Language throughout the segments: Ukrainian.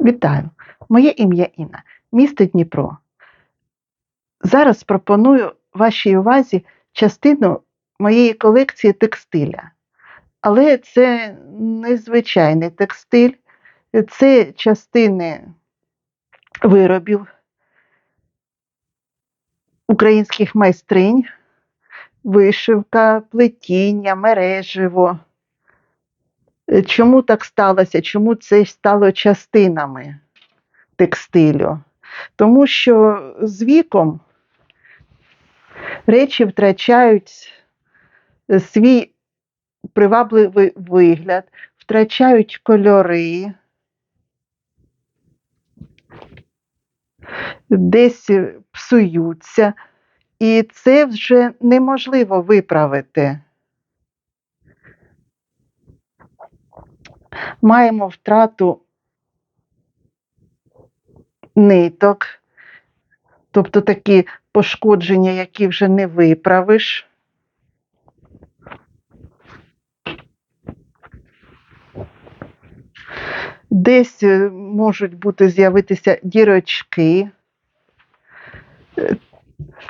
Вітаю! Моє ім'я Інна, місто Дніпро. Зараз пропоную вашій увазі частину моєї колекції текстиля. Але це незвичайний текстиль, це частини виробів українських майстринь, вишивка, плетіння, мереживо. Е, Чому так сталося? Чому це стало частинами текстилю? Тому що з віком речі втрачають е, свій привабливий вигляд, втрачають кольори, десь псуються, і це вже неможливо виправити. Маємо втрату ниток, тобто такі пошкодження, які вже не виправиш. Десь е, можуть бути з'явитися дірочки.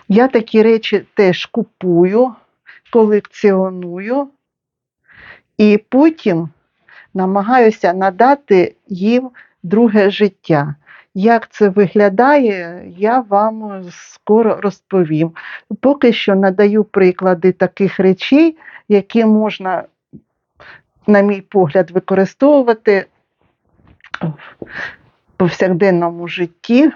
Я такі речі теж купую, колекціоную і потім намагаюся надати їм друге життя. Як це виглядає, я вам скоро розповім. Поки що надаю приклади таких речей, які можна, на мій погляд, використовувати в повсякденному житті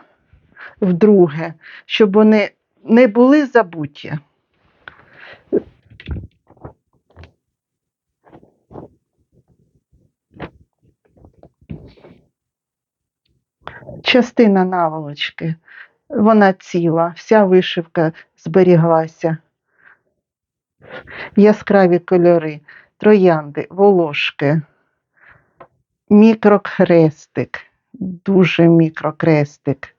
вдруге, щоб вони не були забуті. Частина наволочки, вона ціла, вся вишивка зберіглася. Яскраві кольори, троянди, волошки, мікрокрестик, дуже мікрокрестик.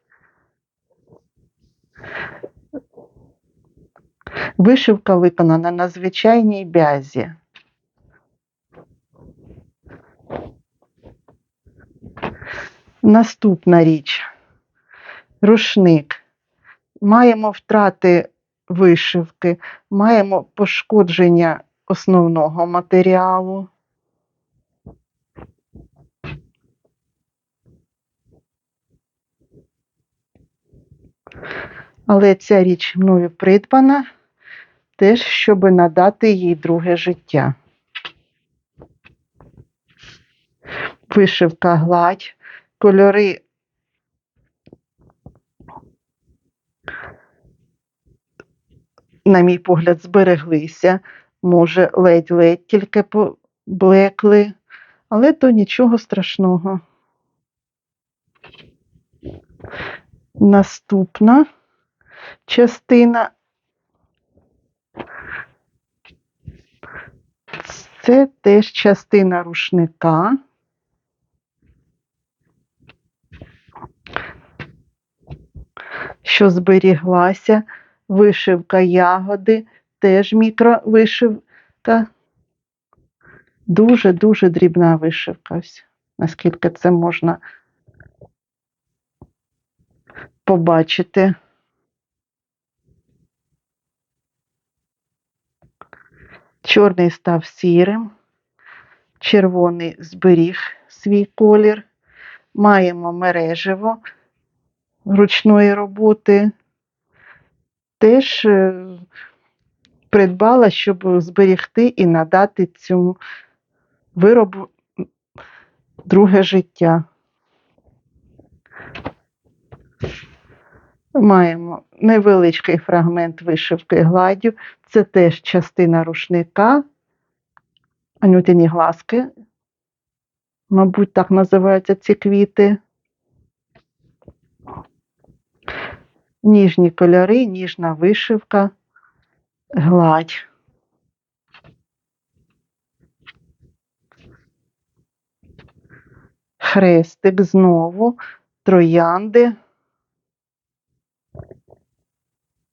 Вишивка виконана на звичайній бязі. Наступна річ рушник. Маємо втрати вишивки, маємо пошкодження основного матеріалу. Але ця річ мною придбана теж, щоб надати їй друге життя. Вишивка гладь, кольори на мій погляд, збереглися. Може, ледь-ледь тільки поблекли, але то нічого страшного. Наступна частина це теж частина рушника. Що зберіглася, вишивка ягоди, теж мікровишивка. Дуже-дуже дрібна вишивка, ось, наскільки це можна побачити. Чорний став сірим, червоний зберіг свій колір. Маємо мереживо ручної роботи. Теж е, придбала, щоб зберігти і надати цьому виробу друге життя. Маємо невеличкий фрагмент вишивки гладдю. Це теж частина рушника. Анютині глазки, мабуть, так називаються ці квіти. Ніжні кольори, ніжна вишивка, гладь. Хрестик знову, троянди.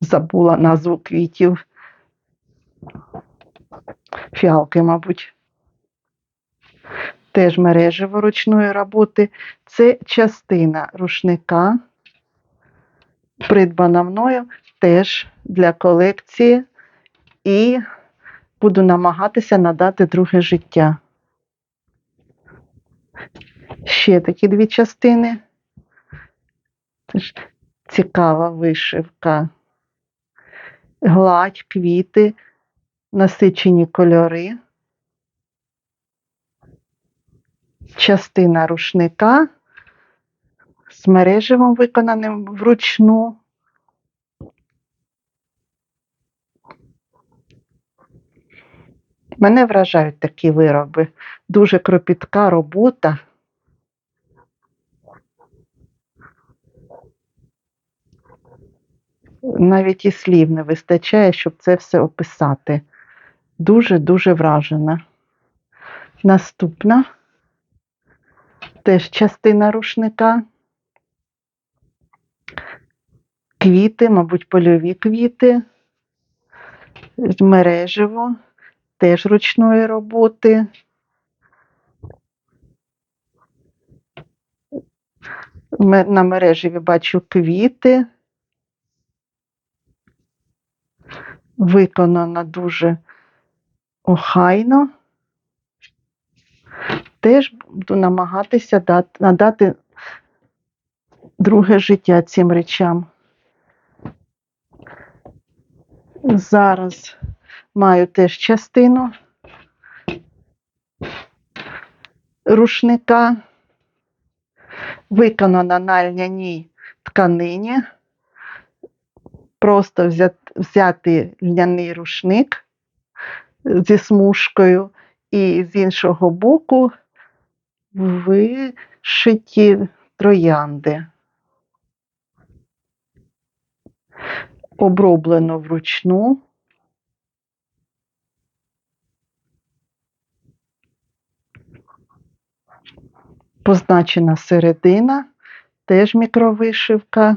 Забула назву квітів. Фіалки, мабуть. теж мережево ручної роботи. Це частина рушника, придбана мною теж для колекції, і буду намагатися надати друге життя. Ще такі дві частини. Теж цікава вишивка. Гладь, квіти, насичені кольори. Частина рушника з мереживом виконаним вручну. Мене вражають такі вироби. Дуже кропітка робота. Навіть і слів не вистачає, щоб це все описати. Дуже-дуже вражена. Наступна теж частина рушника. Квіти, мабуть, польові квіти, мережево, теж ручної роботи. На мережеві бачу квіти. Виконано дуже охайно. Теж буду намагатися дати, надати друге життя цим речам. Зараз маю теж частину рушника, виконана на льняній тканині. Просто взяти, льняний рушник зі смужкою і з іншого боку вишиті троянди. Оброблено вручну. Позначена середина, теж мікровишивка.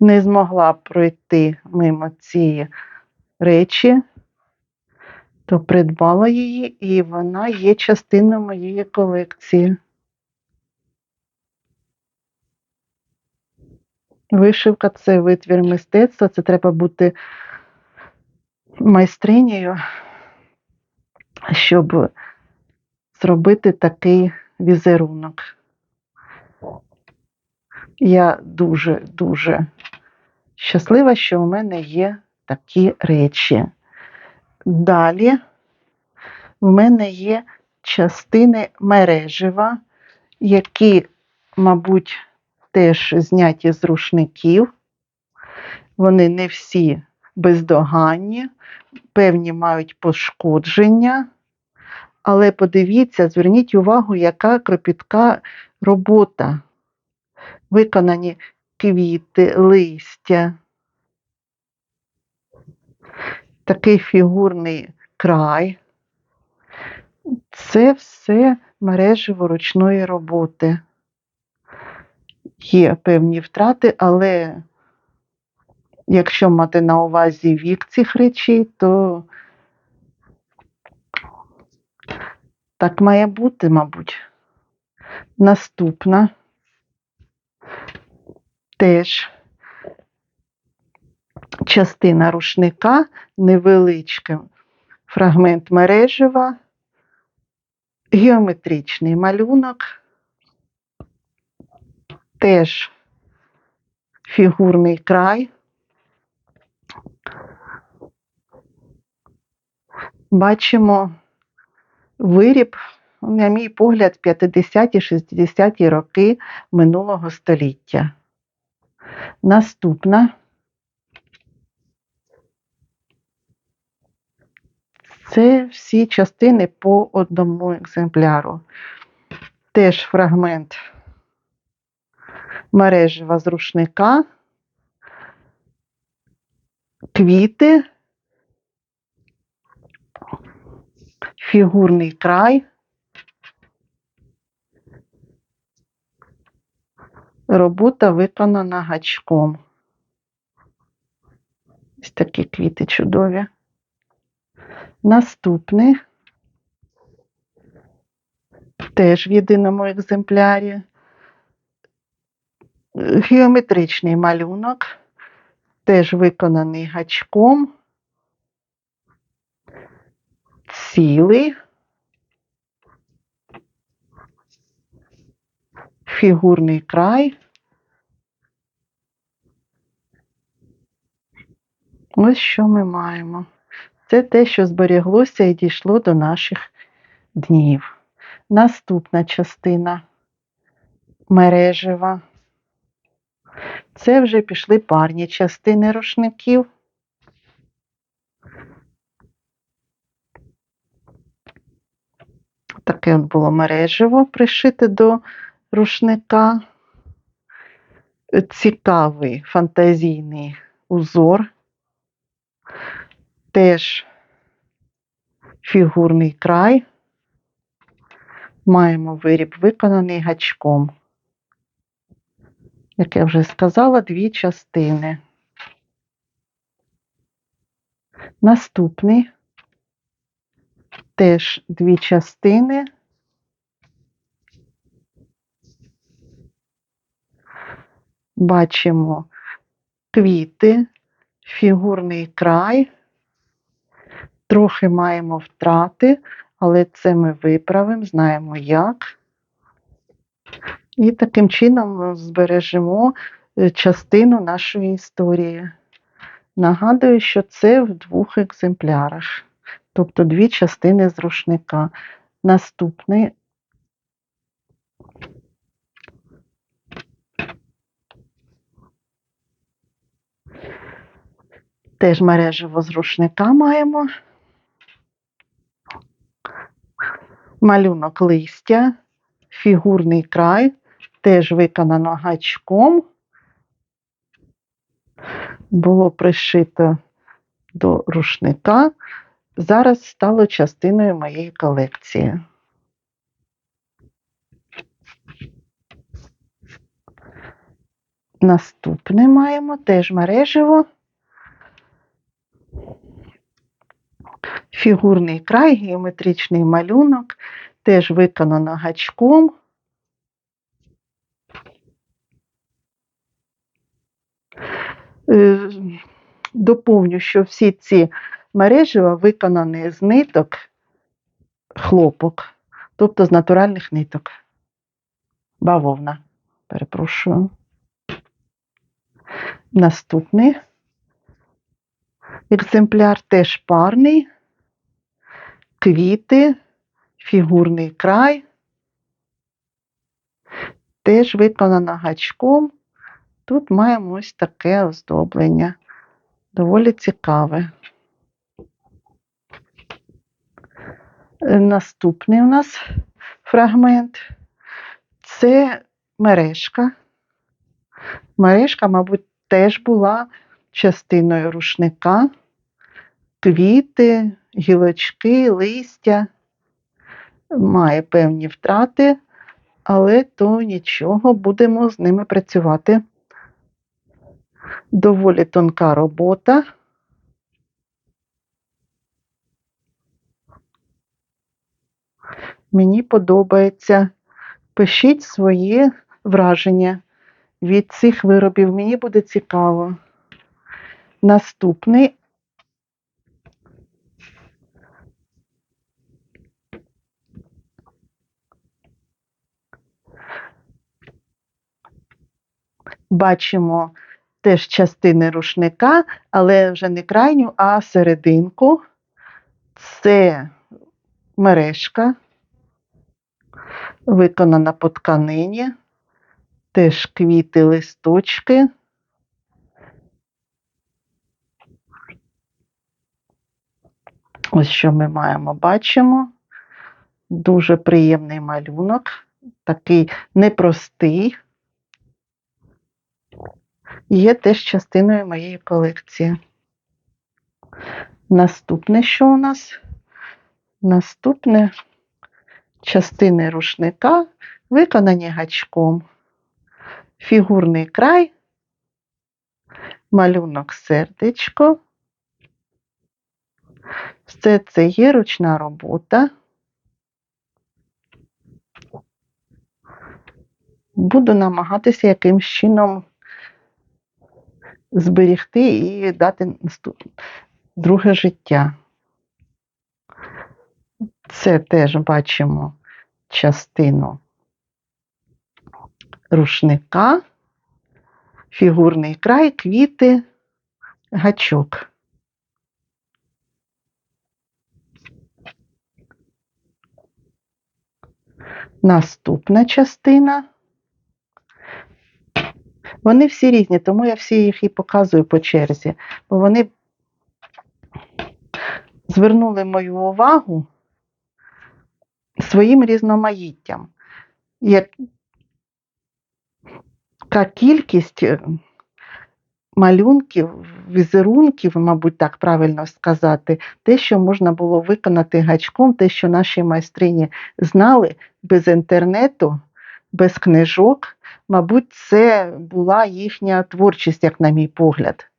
Не змогла пройти мимо цієї речі, то придбала її, і вона є частиною моєї колекції. Вишивка це витвір мистецтва, це треба бути майстринею, щоб зробити такий візерунок. Я дуже-дуже щаслива, що у мене є такі речі. Далі в мене є частини мережева, які, мабуть, теж зняті з рушників. Вони не всі бездоганні, певні мають пошкодження. Але подивіться, зверніть увагу, яка кропітка робота. Виконані квіти, листя. Такий фігурний край. Це все мережево ручної роботи. Є певні втрати, але якщо мати на увазі вік цих речей, то так має бути, мабуть. Наступна теж частина рушника, невеличкий фрагмент мережева, геометричний малюнок, теж фігурний край. Бачимо виріб, на мій погляд, 50-60-ті роки минулого століття. Наступна це всі частини по одному екземпляру. Теж фрагмент мережева з рушника, квіти, фігурний край. Робота виконана гачком. Ось такі квіти чудові. Наступний теж в єдиному екземплярі. Геометричний малюнок, теж виконаний гачком, цілий, фігурний край. Ось що ми маємо. Це те, що зберіглося і дійшло до наших днів. Наступна частина мережева. Це вже пішли парні частини рушників. Таке от було мережево пришите до рушника. Цікавий фантазійний узор. Теж фігурний край. Маємо виріб виконаний гачком. Як я вже сказала, дві частини. Наступний теж дві частини. Бачимо квіти, фігурний край. Трохи маємо втрати, але це ми виправимо, знаємо як. І таким чином збережемо е, частину нашої історії. Нагадую, що це в двох екземплярах, тобто дві частини з рушника. Наступний теж мережево з рушника маємо. Малюнок листя, фігурний край, теж виконано гачком. Було пришито до рушника. Зараз стало частиною моєї колекції. Наступне маємо теж мережево. Фігурний край, геометричний малюнок, теж виконано гачком. Доповню, що всі ці мережева виконані з ниток хлопок, тобто з натуральних ниток. Бавовна, перепрошую. Наступний екземпляр теж парний, квіти, фігурний край, теж виконана гачком. Тут маємо ось таке оздоблення, доволі цікаве. Е, Наступний у нас фрагмент це мережка. Мережка, мабуть, теж була частиною рушника, квіти, гілочки, листя. Має певні втрати, але то нічого, будемо з ними працювати. Доволі тонка робота. Мені подобається. Пишіть свої враження від цих виробів. Мені буде цікаво. Наступний бачимо теж частини рушника, але вже не крайню, а серединку. Це мережка, виконана по тканині, теж квіти, листочки. Ось що ми маємо, бачимо. Дуже приємний малюнок, такий непростий. Є теж частиною моєї колекції. Наступне, що у нас? Наступне частини рушника, виконані гачком. Фігурний край, малюнок сердечко, Все це є ручна робота. Буду намагатися якимсь чином зберігти і дати наступ- друге життя. Це теж бачимо частину рушника, фігурний край, квіти, гачок. Наступна частина. Вони всі різні, тому я всі їх і показую по черзі, бо вони звернули мою увагу своїм різноманіттям. Яка кількість е, малюнків, візерунків, мабуть, так правильно сказати, те, що можна було виконати гачком, те, що наші майстрині знали без інтернету, без книжок, мабуть, це була їхня творчість, як на мій погляд.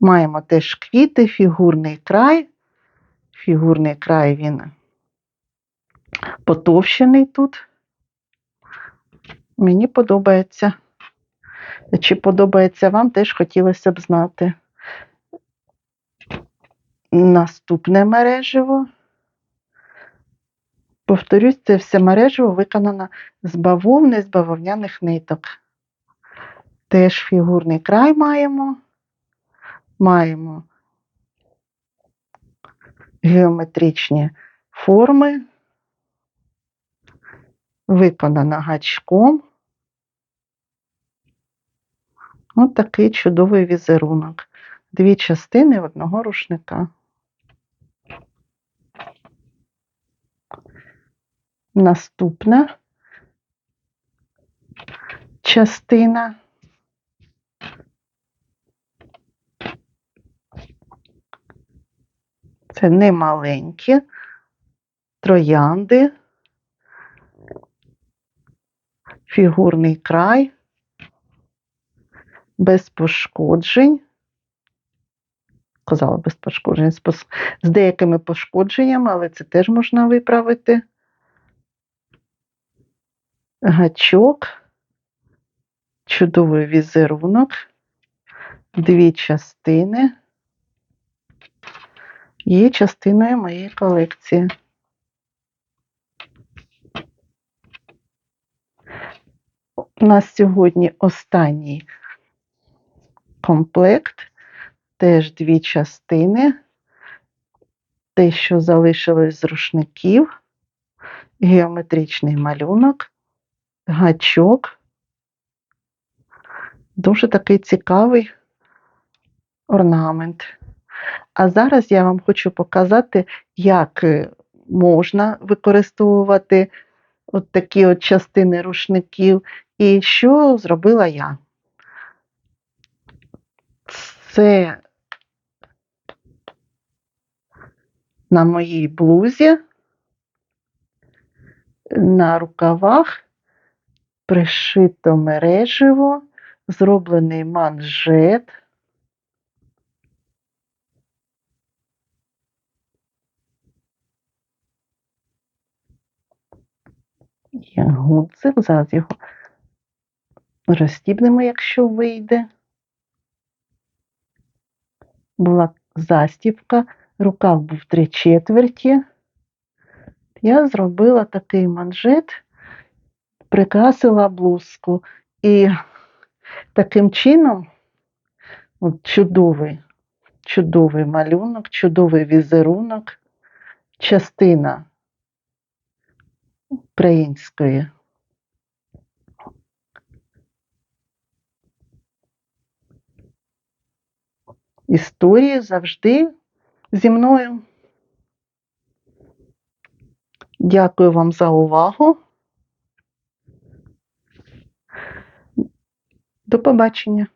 Маємо теж квіти, фігурний край. Фігурний край він потовщений тут. Мені подобається. Чи подобається вам, теж хотілося б знати. Наступне мережево. Повторюсь, це все мережево виконано з бавовни, з бавовняних ниток. Теж фігурний край маємо. Маємо геометричні форми, виконано гачком. Ось такий чудовий візерунок. Дві частини одного рушника. Наступна частина. Це не маленькі троянди, фігурний край, без пошкоджень. Казала без пошкоджень, з, деякими пошкодженнями, але це теж можна виправити. Гачок, чудовий візерунок, дві частини. Є частиною моєї колекції. У нас сьогодні останній комплект, теж дві частини. Те, що залишилось з рушників, геометричний малюнок, гачок. Дуже такий цікавий орнамент. А зараз я вам хочу показати, як е, можна використовувати от такі от частини рушників і що зробила я. Це на моїй блузі, на рукавах пришито мережево, зроблений манжет. Є гудзик, зараз його розстібнемо, якщо вийде. Була застібка, рукав був три четверті. Я зробила такий манжет, прикрасила блузку. І таким чином, от чудовий, чудовий малюнок, чудовий візерунок, частина української історії завжди зі мною. Дякую вам за увагу. Побачення.